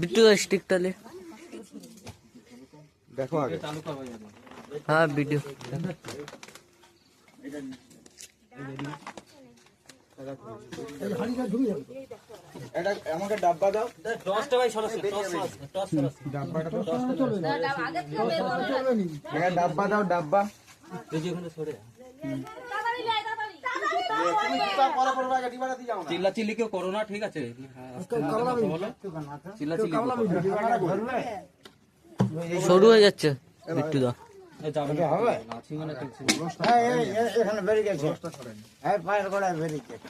Bittu stick তাহলে দেখো হ্যাঁ ভিডিও আমাকে ডাব্বা দাও। আগে থেকে বের করো। না। এটা ডাব্বা দাও ডাব্বা। তাড়াতাড়ি লাই, তাড়াতাড়ি। চিল্লা চিল্লি কেউ করো না ঠিক আছে? চিল্লা চিল্লি সরু হয়ে যাচ্ছে। বিট্টু দা মানে এখানে বেরিয়ে গেছে। হ্যাঁ পায়ের গোড়ায় বেরিয়ে গেছে।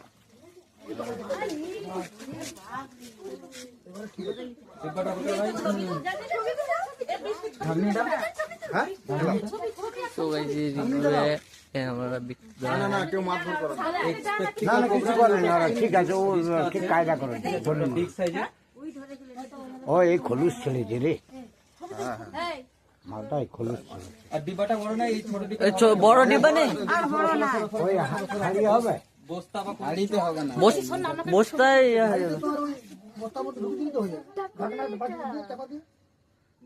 তো গাইস এই রিভিউয়ে আমরা না না কেউ মারধর করো না। না না কিছু করে না ঠিক আছে ও ঠিক কায়দা করে ঠিক সাইজে ও এই খলুস ছেলেছে রে। এই, মালটা এই খলুস ছেলে। আর ডিব্বাটা বড় না এই ছোট ডিব্বা বড় ডিব্বা নেই? ওই হবে? বস্তায় ইয়ে।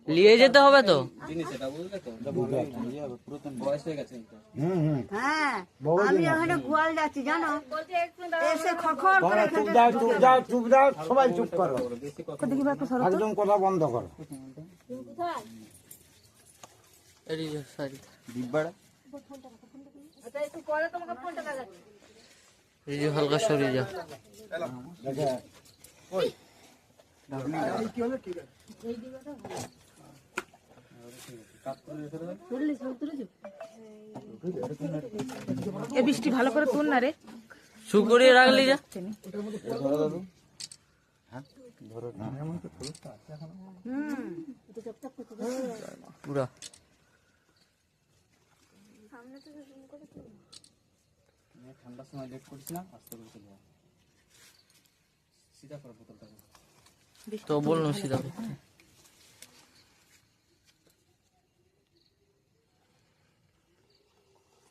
নিয়ে যেতে হবে তো। জিনিস এটা বুঝলে তো? পুরাতন। বয়স হয়ে হ্যাঁ আমি ওখানে গোয়াল যাচ্ছি জানো। এসে খখর করে চুপ দাও চুপ দাও চুপ দাও সবাই চুপ করো। একদম কথা বন্ধ করো। ডিব্বাটা আচ্ছা, একটু পরে তোমাকে ফোনটা লাগাচ্ছি। এই যে হালকা সরে যা। এ বৃষ্টি ভালো করে তুল না রে। শু করিয়ে রাখলি যা। ধরো দাদু পুরা। ঠান্ডার সময় লেট করিস না আস্তে করে চলে যা সিধা করো বোতলটাকে তো বললাম সিধা করতে।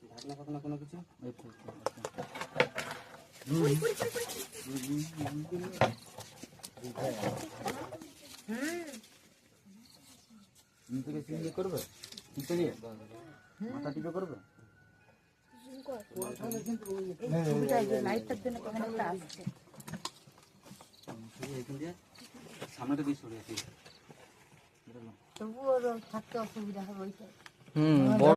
ঢাকনা ফাকনা কোনো কিছু করবে মাথা টিপে করবে দিয়ে সামনেটা দিয়ে সরে আসি তবুও থাকতে অসুবিধা হবে হুম